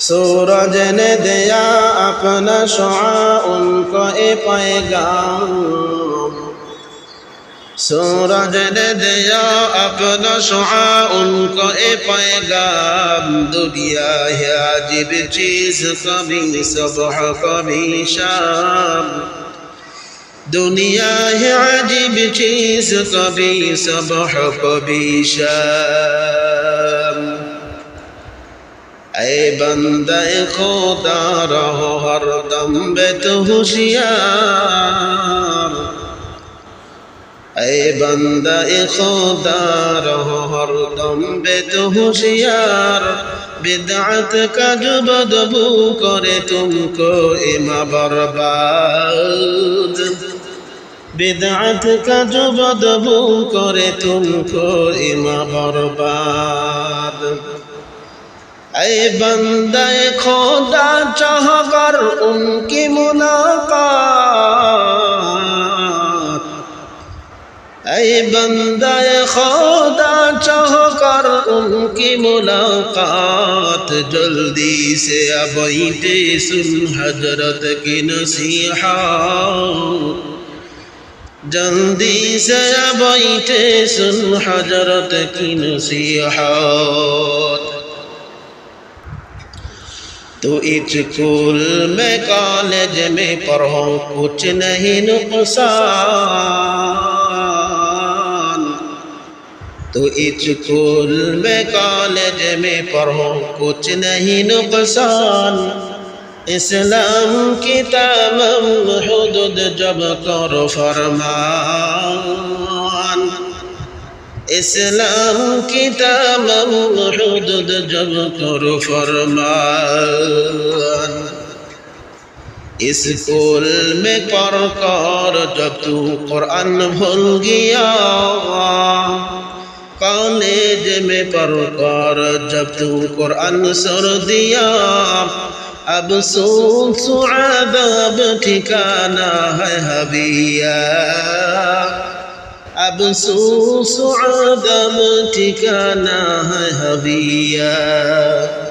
सूरज ने दिया अपना शुआ उनको ए पैगाम सूरज ने दिया अपना शुआ उनको ए पैगाम दुनिया है अजीब चीज कभी सुबह कभी शाम दुनिया है अजीब चीज कभी सुबह कभी शाम বন্দে খোদার হর দম বেত হুশিয়ার। এ বন্দে খোদার হর দম বেত হুশিয়ার। বিদাত কাজ বদবু করে তুমকো ইমা বরবাদ। বিদাত কাজ বদবু করে তুমকো ইমা বরবাদ। اے بندے خدا چاہ کر ان کی ملاقات اے بندے خدا چاہ کر ان کی ملاقات جلدی سے ابیتے سن حضرت کی نصیحت جلدی سے ابیتے سن حضرت کی نصیحت तो स्कूल में कॉलेज में पढ़ो कुछ नहीं नुकसान तो स्कूल में कॉलेज में पढ़ो कुछ नहीं नुकसान इस्लाम की तमाम हदूद जब करो फरमान اسلام کی تمام حدود جب کرو فرمان اس پول میں پر کر جب تو قرآن بھول گیا کالج میں پر کر جب تو قرآن سر دیا اب سوس عذاب ٹھکانہ ہے حبیہ أبسوس عدم تكانا هبيا